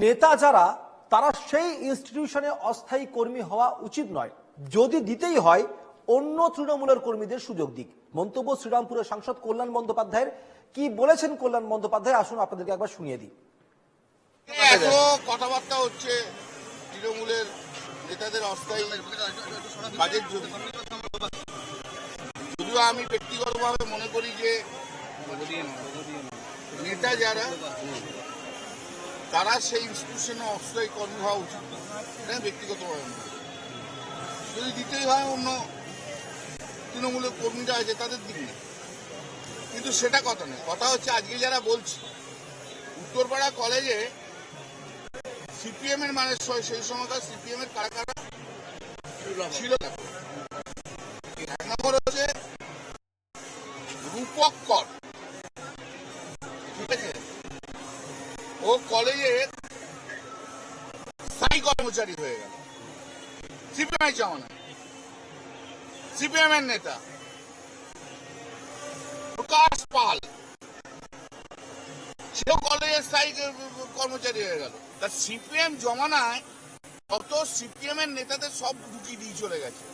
নেতা যারা, তারা সেই ইনস্টিটিউশনে অস্থায়ী কর্মী হওয়া উচিত নয়। যদি দিতেই হয়, অন্য তৃণমূলের কর্মীদের সুযোগ দিক। মন্তব্য শ্রীরামপুরের সাংসদ কল্যাণ বন্দ্যোপাধ্যায়ের। কি বলেছেন কল্যাণ বন্দ্যোপাধ্যায়? আসুন আপনাদেরকে একবার শুনিয়ে দিই। এত কথাবার্তা হচ্ছে, তৃণমূলের নেতাদের অস্থায়ী যদিও আমি ব্যক্তিগতভাবে মনে করি যে, নেতা যারা তারা সেই ইনস্টিটিউশনে অস্থায়ী কর্মী হওয়া উচিত না। এটা ব্যক্তিগতভাবে যদি দিতেই হয় অন্য তৃণমূলের কর্মীরা আছে, তাদের দিক নেই। কিন্তু সেটা কথা নেই কথা হচ্ছে আজকে যারা বলছি, উত্তরপাড়া কলেজে সিপিএম এর মানে সেই সময়কার সিপিএম এর কারা কারা ছিল? এক নম্বর হচ্ছে রূপক কর। ও কলেজে স্থায়ী কর্মচারী হয়ে গেল। সিপিএম এর জমানা। সিপিএম এর নেতা। প্রকাশ পাল। সেও কলেজের স্থায়ী কর্মচারী হয়ে গেল। তা সিপিএম জমানায় কত সিপিএম এর নেতাদের সব ঢুকিয়ে দিয়ে চলে গেছে।